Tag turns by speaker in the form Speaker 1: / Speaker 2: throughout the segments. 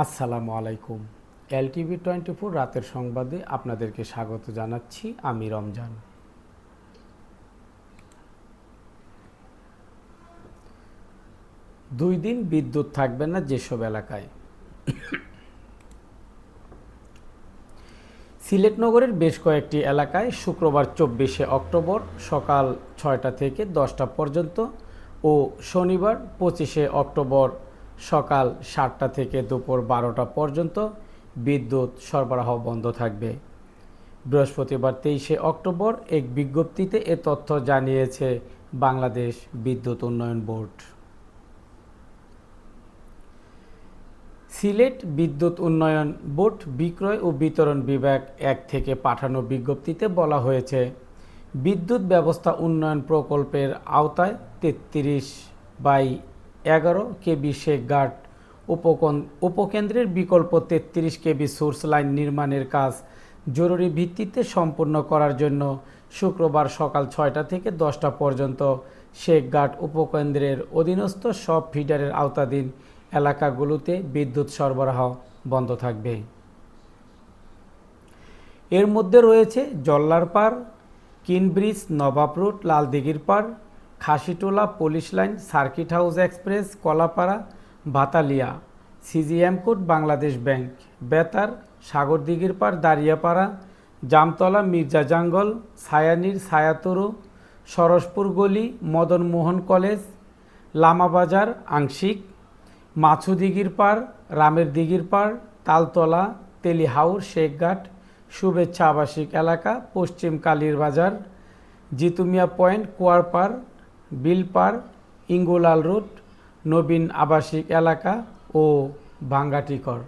Speaker 1: আসসালামু আলাইকুম। LTV twenty four রাতের সংবাদে আপনাদেরকে স্বাগত জানাচ্ছি, আমি রমজান। দুই দিন বিদ্যুৎ থাকবে না যেসব এলাকায়। সিলেট নগরের বেশ কয়েকটি এলাকায় শুক্রবার চব্বিশে অক্টোবর সকাল ছয়টা থেকে দশটা পর্যন্ত ও শনিবার পঁচিশে অক্টোবর সকাল সাতটা থেকে দুপুর বারোটা পর্যন্ত বিদ্যুৎ সরবরাহ বন্ধ থাকবে। বৃহস্পতিবার তেইশে অক্টোবর এক বিজ্ঞপ্তিতে এ তথ্য জানিয়েছে বাংলাদেশ বিদ্যুৎ উন্নয়ন বোর্ড। সিলেট বিদ্যুৎ উন্নয়ন বোর্ড বিক্রয় ও বিতরণ বিভাগ এক থেকে পাঠানো বিজ্ঞপ্তিতে বলা হয়েছে, বিদ্যুৎ ব্যবস্থা উন্নয়ন প্রকল্পের আওতায় তেত্রিশ বাই এগারো কেবি শেখঘাট উপকন, উপকেন্দ্রের বিকল্প তেত্রিশ কেবি সোর্স লাইন নির্মাণের কাজ জরুরি ভিত্তিতে সম্পূর্ণ করার জন্য শুক্রবার সকাল ছয়টা থেকে দশটা পর্যন্ত শেখঘাট উপকেন্দ্রের অধীনস্থ সব ফিডারের আওতাধীন এলাকাগুলোতে বিদ্যুৎ সরবরাহ বন্ধ থাকবে। এর মধ্যে রয়েছে জল্লারপাড়, কিনব্রিজ, নবাব রোড, লালদিঘির পাড় Khasitola police line, circuit house express, Kalapara, Bataliya. CGM court, Bangladesh bank. বেতার, সাগরদিঘির পাড়, দাঁড়িয়াপাড়া, জামতলা, মির্জা জাঙ্গল ছায়ানির ছায়াতরু সরসপুর গলি, মদন মোহন কলেজ, লামাবাজার, আংশিক, মাছুদিঘির পাড় রামের দিঘির পাড়, তালতলা, তেলিহাউর, শেখঘাট, শুভেচ্ছা আবাসিক এলাকা, পশ্চিম কালীর বাজার, জিতুমিয়া পয়েন্ট কুয়ারপাড় বিলপাড়, ইঙ্গুলাল রোড, নবীন আবাসিক এলাকা ও ভাঙ্গাটিকর।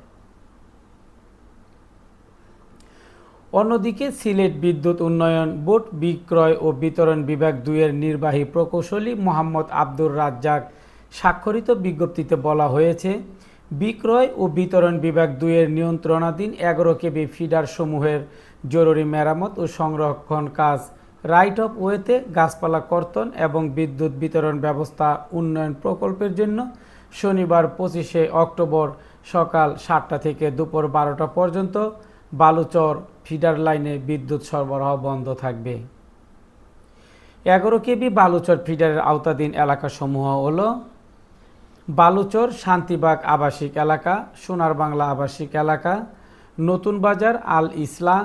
Speaker 1: অন্যদিকে সিলেট বিদ্যুৎ উন্নয়ন বোর্ড, বিক্রয় ও বিতরণ বিভাগ দুইয়ের নির্বাহী প্রকৌশলী মোহাম্মদ আব্দুর রাজ্জাক স্বাক্ষরিত বিজ্ঞপ্তিতে বলা হয়েছে, বিক্রয় ও বিতরণ বিভাগ দুইয়ের নিয়ন্ত্রণাধীন এগারো কেবি ফিডার সমূহের জরুরি মেরামত ও সংরক্ষণ কাজ রাইট অফ ওয়েতে গাছপালা কর্তন এবং বিদ্যুৎ বিতরণ ব্যবস্থা উন্নয়ন প্রকল্পের জন্য শনিবার পঁচিশে অক্টোবর সকাল সাতটা থেকে দুপুর বারোটা পর্যন্ত বালুচর ফিডার লাইনে বিদ্যুৎ সরবরাহ বন্ধ থাকবে। এগারো কেবি বালুচর ফিডারের আওতাধীন এলাকাসমূহ হল বালুচর শান্তিবাগ আবাসিক এলাকা সোনার বাংলা আবাসিক এলাকা, নতুন বাজার আল ইসলা,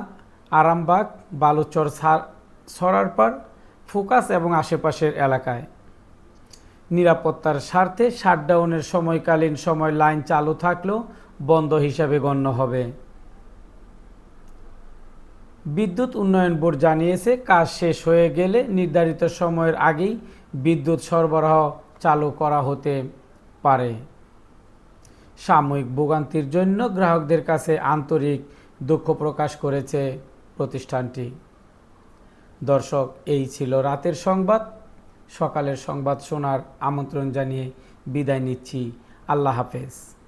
Speaker 1: আরামবাগ, বালুচর সরারপাড় ফোকাস এবং আশেপাশের এলাকায়। নিরাপত্তার স্বার্থে শাটডাউনের সময়কালীন সময় লাইন চালু থাকলেও বন্ধ হিসাবে গণ্য হবে। বিদ্যুৎ উন্নয়ন বোর্ড জানিয়েছে, কাজ শেষ হয়ে গেলে নির্ধারিত সময়ের আগেই বিদ্যুৎ সরবরাহ চালু করা হতে পারে। সাময়িক ভোগান্তির জন্য গ্রাহকদের কাছে আন্তরিক দুঃখ প্রকাশ করেছে প্রতিষ্ঠানটি। দর্শক এই ছিল রাতের সংবাদ। সকালের সংবাদ শোনার আমন্ত্রণ জানিয়ে বিদায় নিচ্ছি। আল্লাহ হাফেজ।